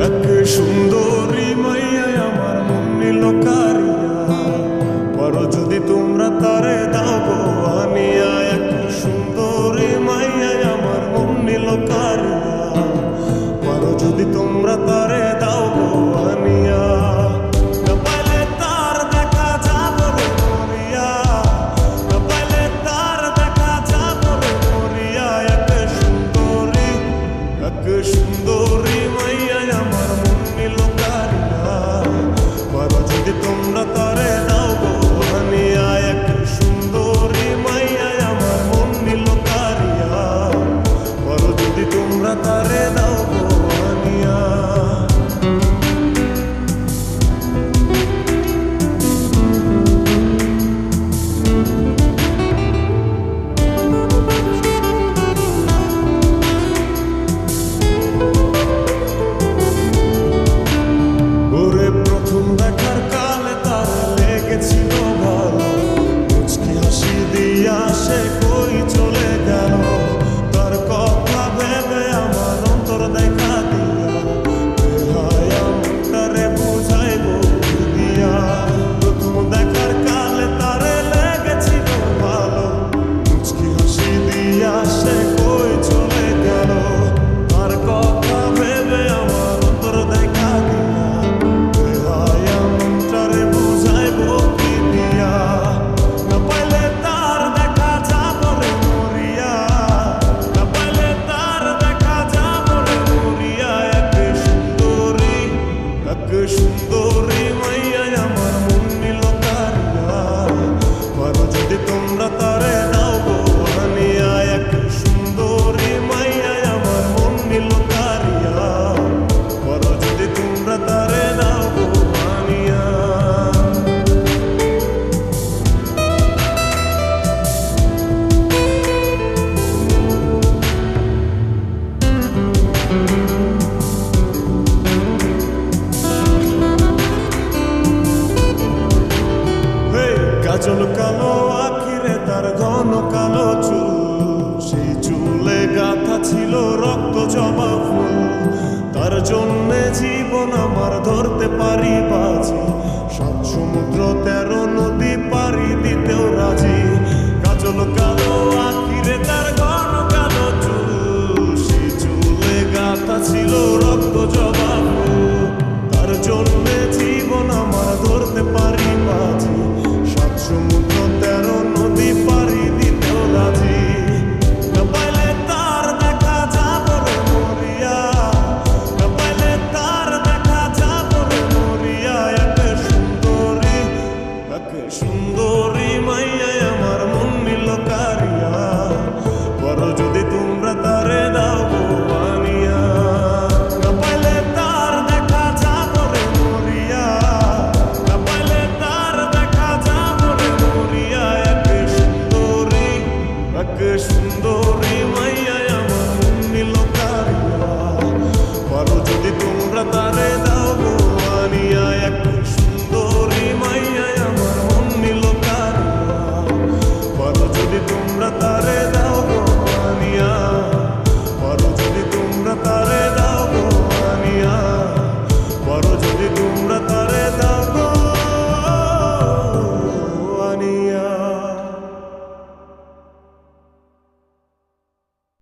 Bakışın চুল কালো আখিরে তার ঘন কালো চুল। সেই চুলে গাথা ছিল